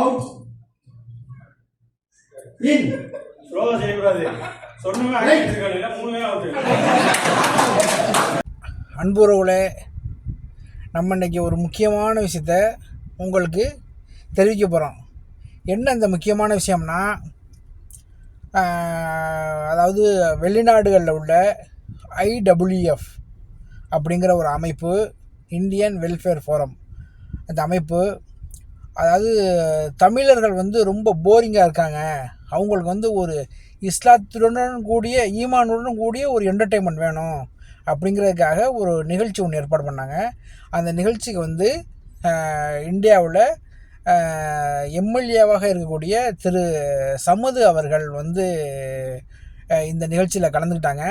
out, in, ஸ்லோவா செய்யக்கூடாது. சொன்னவே ஆகிட்டு மூணுமே அவுட்டு அன்புறவுகளே நம்ம இன்னைக்கு ஒரு முக்கியமான விஷயத்த உங்களுக்கு தெரிவிக்க போகிறோம் என்ன இந்த முக்கியமான விஷயம்னா அதாவது வெளிநாடுகளில் உள்ள ஐடபிள்யூஎஃப் அப்படிங்கிற ஒரு அமைப்பு இந்தியன் வெல்ஃபேர் ஃபோரம் அந்த அமைப்பு அதாவது தமிழர்கள் வந்து ரொம்ப போரிங்காக இருக்காங்க. அவங்களுக்கு வந்து ஒரு இஸ்லாத்துடன் கூடிய ஈமானுடன் கூடிய ஒரு என்டர்டெயின்மெண்ட் வேணும். அப்படிங்கிறதுக்காக ஒரு நிகழ்ச்சி ஒன்று ஏற்பாடு பண்ணாங்க. அந்த நிகழ்ச்சிக்கு வந்து இந்தியாவில் எம்எல்ஏவாக இருக்கக்கூடிய திரு சமது அவர்கள் வந்து இந்த நிகழ்ச்சியில் கலந்துக்கிட்டாங்க.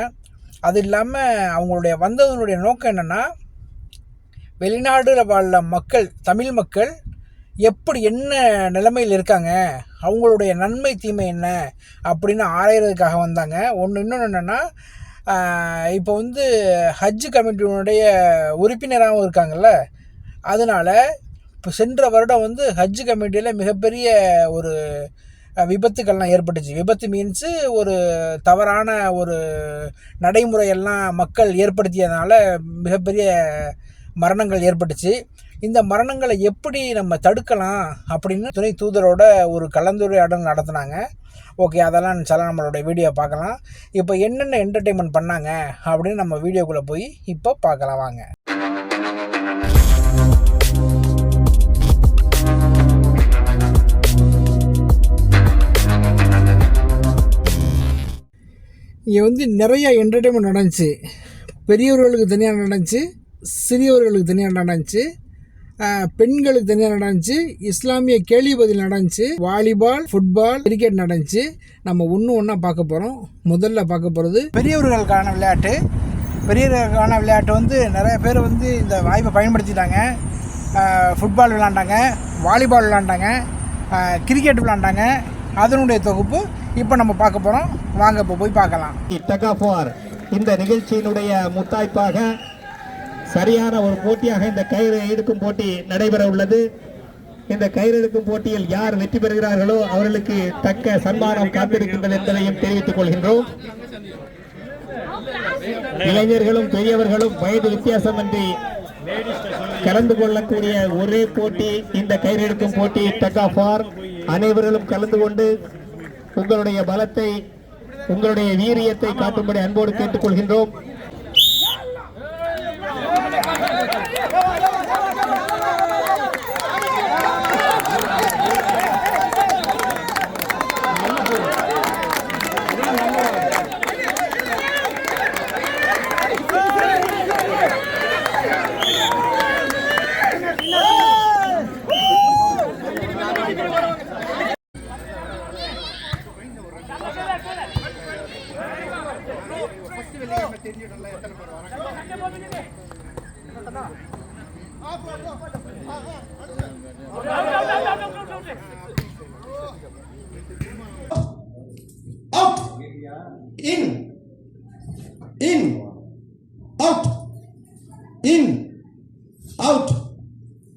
அது இல்லாமல் அவங்களுடைய வந்ததனுடைய நோக்கம் என்னென்னா வெளிநாடுல வாழ்ல மக்கள் தமிழ் மக்கள் எப்படி என்ன நிலைமையில் இருக்காங்க? அவங்களுடைய நன்மை தீமை என்ன? அப்படின்னு ஆராயறதுக்காக வந்தாங்க. ஒன்று இன்னொன்று என்னென்னா இப்போ வந்து ஹஜ் கமிட்டியினுடைய உறுப்பினராகவும் இருக்காங்கல்ல? அதனால் இப்போ சென்ற வருடம் வந்து ஹஜ் கமிட்டியில் மிகப்பெரிய ஒரு விபத்துக்கள்லாம் ஏற்பட்டுச்சு. விபத்து மீன்ஸு ஒரு தவறான ஒரு நடைமுறையெல்லாம் மக்கள் ஏற்படுத்தியதுனால மிகப்பெரிய மரணங்கள் ஏற்பட்டுச்சு. இந்த மரணங்களை எப்படி நம்ம தடுக்கலாம் அப்படின்னு துணை தூதரோட ஒரு கலந்துரையாடல் நடத்துனாங்க. ஓகே அதெல்லாம் சில நம்மளோட வீடியோ பார்க்கலாம். இப்போ என்னென்ன என்டர்டெயின்மெண்ட் பண்ணாங்க அப்படின்னு நம்ம வீடியோக்குள்ளே போய் இப்போ பார்க்கலாம் வாங்க. இங்கே வந்து நிறைய என்டர்டெயின்மெண்ட் நடந்துச்சு. பெரியவர்களுக்கு தனியாக நடந்துச்சு சிறியவர்களுக்கு தனியாக நடந்துச்சு. பெண்களுக்கு தனியாக நடந்துச்சு இஸ்லாமிய கேள்வி பதில் நடந்துச்சு வாலிபால் ஃபுட்பால் கிரிக்கெட் நடந்துச்சு. நம்ம ஒன்று ஒன்றா பார்க்க போகிறோம் முதல்ல பார்க்க போகிறது பெரியவர்களுக்கான விளையாட்டு. பெரியவர்களுக்கான விளையாட்டு வந்து நிறைய பேர் வந்து இந்த வாய்ப்பை பயன்படுத்திட்டாங்க. ஃபுட்பால் விளாண்டாங்க வாலிபால் விளாண்டாங்க கிரிக்கெட் விளாண்டாங்க அதனுடைய தொகுப்பு இப்போ நம்ம பார்க்க போகிறோம் வாங்க இப்போ போய் பார்க்கலாம். இந்த நிகழ்ச்சியினுடைய முத்தாய்ப்பாக சரியான ஒரு போட்டியாக இந்த கயிறு எடுக்கும் போட்டி நடைபெற உள்ளது இந்த கயிறு எடுக்கும் போட்டியில் யார் வெற்றி பெறுகிறார்களோ அவர்களுக்கு தக்க சன்மானம் காத்திருக்கின்றது என்பதையும் தெரிவித்துக் கொள்கின்றோம். இளைஞர்களும் பெரியவர்களும் வயது வித்தியாசமின்றி கலந்து கொள்ளக்கூடிய ஒரே போட்டி இந்த கயிறு எடுக்கும் போட்டி ஆர் அனைவர்களும் கலந்து கொண்டு உங்களுடைய பலத்தை உங்களுடைய வீரியத்தை காட்டும்படி அன்போடு கேட்டுக்கொள்கின்றோம். In, in, out, in, out,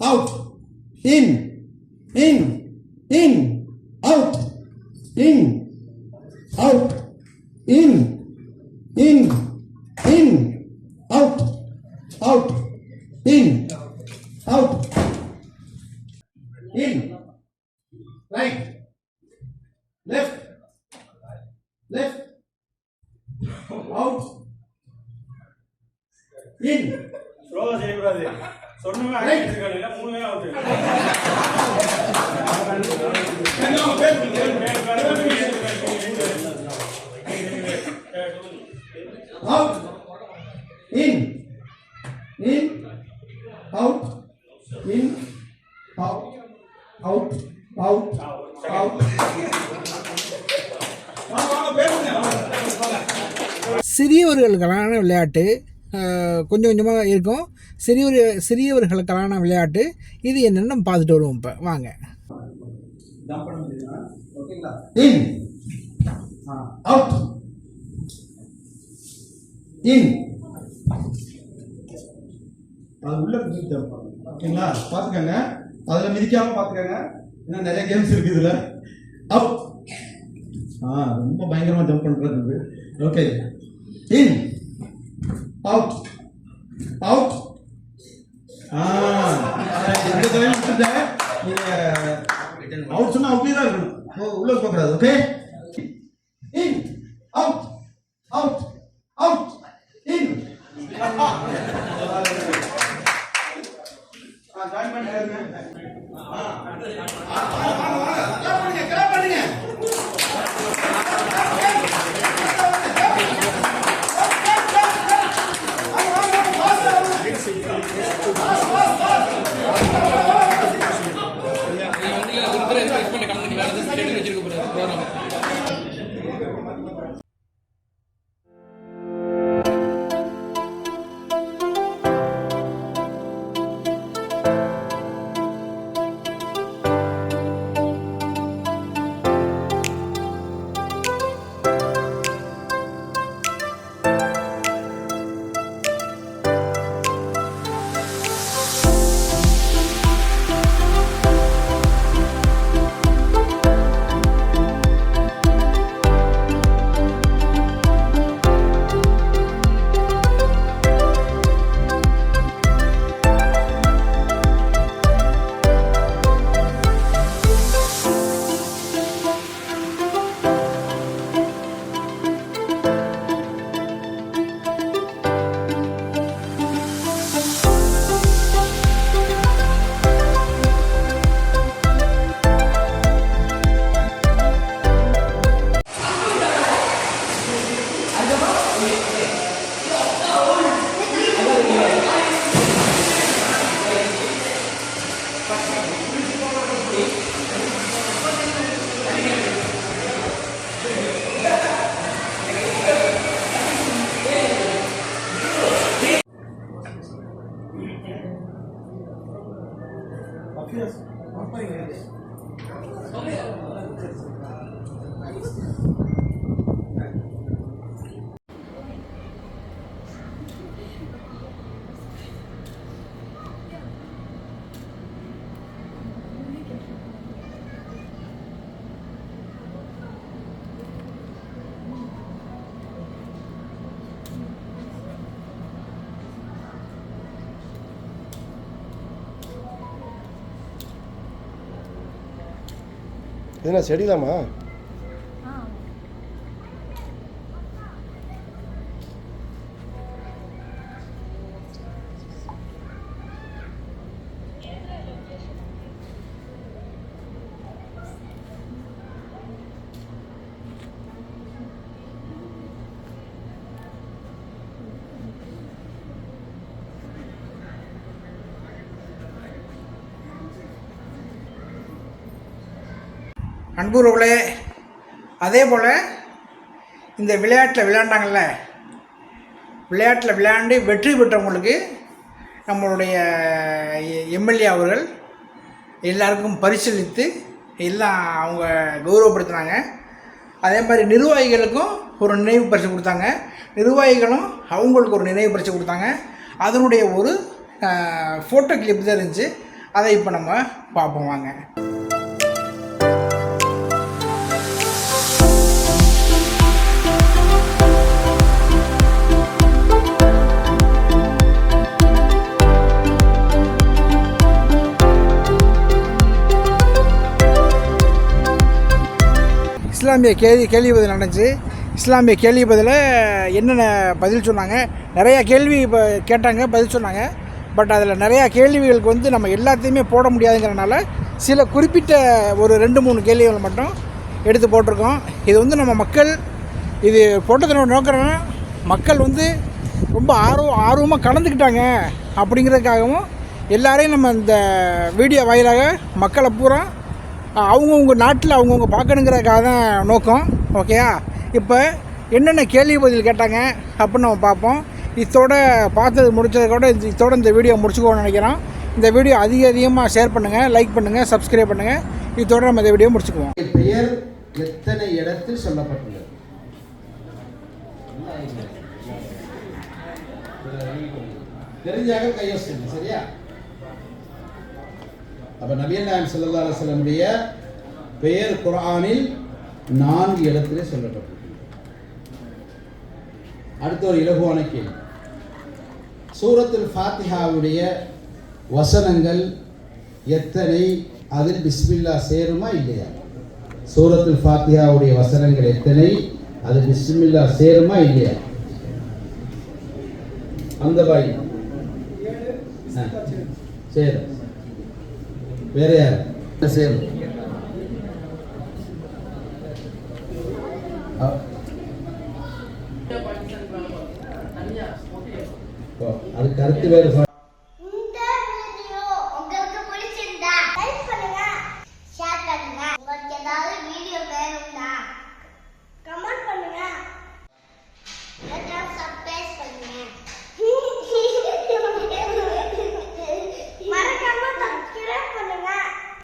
out, in, in, in, out, in, out, in, in, in, out, out, சிறியவர்களுக்கான விளையாட்டு கொஞ்சம் கொஞ்சமாக இருக்கும். சிறியவர் சிறியவர்களுக்கான விளையாட்டு. இது என்னென்னு நம்ம பார்த்துட்டு வருவோம் இப்போ. வாங்க. அது உள்ள ஓகேங்களா? பார்த்துக்கோங்க. அதில் மிதிக்காம பார்த்துக்கங்க. ஏன்னா நிறைய கேம்ஸ் இருக்கு இதில். அப் ஆ ரொம்ப பயங்கரமாக ஜம்ப் பண்ணுறது ஓகே. In. Out. Out. ஆ. இந்த தடவை விட்டுட்டேன் நீங்கள் அவுட் சொன்னா அவுட்லேயே தான் இருக்கணும். உள்ள போகக்கூடாது ஓகே என்ன செடிதாம்மா. நண்பர்களே அதே போல் இந்த விளையாட்டில் விளையாண்டாங்கள்ல விளையாட்டில் விளையாண்டு வெற்றி பெற்றவங்களுக்கு நம்மளுடைய எம்எல்ஏ அவர்கள் எல்லாருக்கும் பரிசீலித்து எல்லாம் அவங்க கௌரவப்படுத்தினாங்க. அதே மாதிரி நிர்வாகிகளுக்கும் ஒரு நினைவு பரிசு கொடுத்தாங்க. நிர்வாகிகளும் அவங்களுக்கு ஒரு நினைவு பரிசு கொடுத்தாங்க. அதனுடைய ஒரு ஃபோட்டோ கிளிப் தான் இருந்துச்சு. அதை இப்போ நம்ம பார்ப்போம் வாங்க. இஸ்லாமிய கேள்வி கேள்வி பதில் நடந்துச்சு. இஸ்லாமிய கேள்வி பதில் என்னென்ன பதில் சொன்னாங்க? நிறையா கேள்வி இப்போ கேட்டாங்க பதில் சொன்னாங்க. பட் அதில் நிறையா கேள்விகளுக்கு வந்து நம்ம எல்லாத்தையுமே போட முடியாதுங்கிறனால சில குறிப்பிட்ட ஒரு ரெண்டு மூணு கேள்விகள் மட்டும் எடுத்து போட்டிருக்கோம். இது வந்து நம்ம மக்கள் இது போட்டதனோட நோக்கம் மக்கள் வந்து ரொம்ப ஆர்வம் ஆர்வமாக கலந்துக்கிட்டாங்க அப்படிங்கிறதுக்காகவும் எல்லாரையும் நம்ம இந்த வீடியோ வாயிலாக மக்களை பூரா அவங்கவுங்க நாட்டில் அவங்கவுங்க பார்க்கணுங்கிறதுக்காக தான் நோக்கம் ஓகேயா இப்போ என்னென்ன கேள்வி பதில் கேட்டாங்க அப்படின்னு நம்ம பார்ப்போம். இதோட பார்த்தது முடித்ததோட இந்த இதோட இந்த வீடியோ முடிச்சுக்கோன்னு நினைக்கிறோம் இந்த வீடியோ அதிக அதிகமாக ஷேர் பண்ணுங்கள் லைக் பண்ணுங்கள் சப்ஸ்கிரைப் பண்ணுங்கள் இதோட நம்ம இந்த வீடியோ முடிச்சுக்குவோம். பெயர் எத்தனை இடத்தில் சொல்லப்பட்டுள்ளது? தெரிஞ்சாக கையொசுங்க சரியா? அப்ப நபியல் நாயம் ஸல்லல்லாஹு அலைஹி வஸல்லமுடைய பெயர் குரானில் நான்கு இடத்திலே சொல்லப்பட்டிருக்கிறது. அடுத்த ஒரு இலகுவான கேள்வி. சூரத்தில் ஃபாத்திஹாவுடைய வசனங்கள் எத்தனை அதில் பிஸ்மில்லா சேருமா இல்லையா? சூரத்தில் ஃபாத்திஹாவுடைய வசனங்கள் எத்தனை அது பிஸ்மில்லா சேருமா இல்லையா? அந்த பாய். சரி சேரும். வேற யார்? சேரும் அது கருத்து வேறு